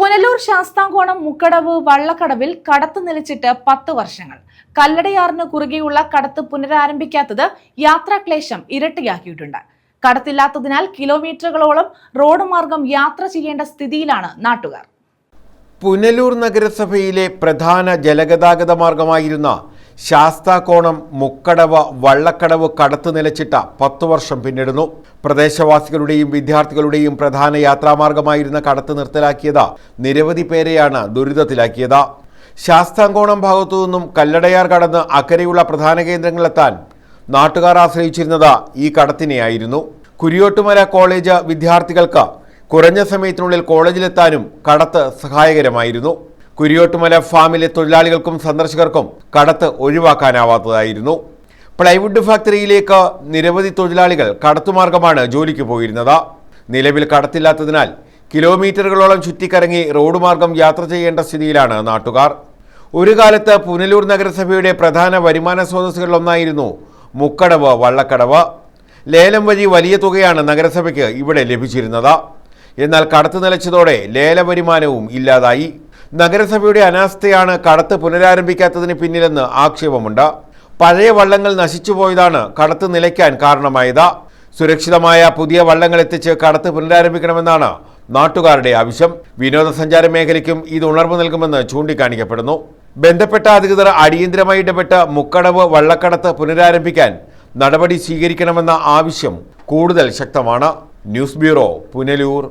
പുനലൂർ ശാസ്താംകോണം മുക്കടവ് വള്ളക്കടവിൽ കടത്ത് നിലച്ചിട്ട് പത്ത് വർഷങ്ങൾ. കല്ലടയാറിന് കുറുകെയുള്ള കടത്ത് പുനരാരംഭിക്കാത്തത് യാത്രാക്ലേശം ഇരട്ടിയാക്കിയിട്ടുണ്ട്. കടത്തില്ലാത്തതിനാൽ കിലോമീറ്ററുകളോളം റോഡ് മാർഗം യാത്ര ചെയ്യേണ്ട സ്ഥിതിയിലാണ് നാട്ടുകാർ. പുനലൂർ നഗരസഭയിലെ പ്രധാന ജലഗതാഗത മാർഗമായിരുന്ന ശാസ്താകോണം മുക്കടവ് വള്ളക്കടവ് കടത്തു നിലച്ചിട്ട പത്തു വർഷം പിന്നിടുന്നു. പ്രദേശവാസികളുടെയും വിദ്യാർത്ഥികളുടെയും പ്രധാന യാത്രാമാർഗമായിരുന്ന കടത്ത് നിർത്തലാക്കിയത് നിരവധി പേരെയാണ് ദുരിതത്തിലാക്കിയത്. ശാസ്താംകോണം ഭാഗത്തു നിന്നും കല്ലടയാർ കടന്ന് അക്കരെയുള്ള പ്രധാന കേന്ദ്രങ്ങളെത്താൻ നാട്ടുകാർ ആശ്രയിച്ചിരുന്നത് ഈ കടത്തിനെയായിരുന്നു. കുരിയോട്ടുമല കോളേജ് വിദ്യാർത്ഥികൾക്ക് കുറഞ്ഞ സമയത്തിനുള്ളിൽ കോളേജിലെത്താനും കടത്ത് സഹായകരമായിരുന്നു. കുരിയോട്ടുമല ഫാമിലെ തൊഴിലാളികൾക്കും സന്ദർശകർക്കും കടത്ത് ഒഴിവാക്കാനാവാത്തതായിരുന്നു. പ്ലൈവുഡ് ഫാക്ടറിയിലേക്ക് നിരവധി തൊഴിലാളികൾ കടത്തുമാർഗമാണ് ജോലിക്ക് പോയിരുന്നത്. നിലവിൽ കടത്തില്ലാത്തതിനാൽ കിലോമീറ്ററുകളോളം ചുറ്റിക്കറങ്ങി റോഡ് മാർഗം യാത്ര ചെയ്യേണ്ട സ്ഥിതിയിലാണ് നാട്ടുകാർ. ഒരു കാലത്ത് പുനലൂർ നഗരസഭയുടെ പ്രധാന വരുമാന സ്രോതസ്സുകളിലൊന്നായിരുന്നു മുക്കടവ് വള്ളക്കടവ്. ലേലം വഴി വലിയ തുകയാണ് നഗരസഭയ്ക്ക് ഇവിടെ ലഭിച്ചിരുന്നത്. എന്നാൽ കടത്തു നിലച്ചതോടെ ലേല വരുമാനവും ഇല്ലാതായി. നഗരസഭയുടെ അനാസ്ഥയാണ് കടത്ത് പുനരാരംഭിക്കാത്തതിന് പിന്നിലെന്ന് ആക്ഷേപമുണ്ട്. പഴയ വള്ളങ്ങൾ നശിച്ചുപോയതാണ് കടത്ത് നിലയ്ക്കാൻ കാരണമായത്. സുരക്ഷിതമായ പുതിയ വള്ളങ്ങൾ എത്തിച്ച് കടത്ത് പുനരാരംഭിക്കണമെന്നാണ് നാട്ടുകാരുടെ ആവശ്യം. വിനോദസഞ്ചാര മേഖലയ്ക്കും ഇത് ഉണർവ് നൽകുമെന്ന് ചൂണ്ടിക്കാണിക്കപ്പെടുന്നു. ബന്ധപ്പെട്ട അധികൃതർ അടിയന്തരമായി ഇടപെട്ട് മുക്കടവ് വള്ളക്കടത്ത് പുനരാരംഭിക്കാൻ നടപടി സ്വീകരിക്കണമെന്ന ആവശ്യം കൂടുതൽ ശക്തമാണ്. News bureau Punalur.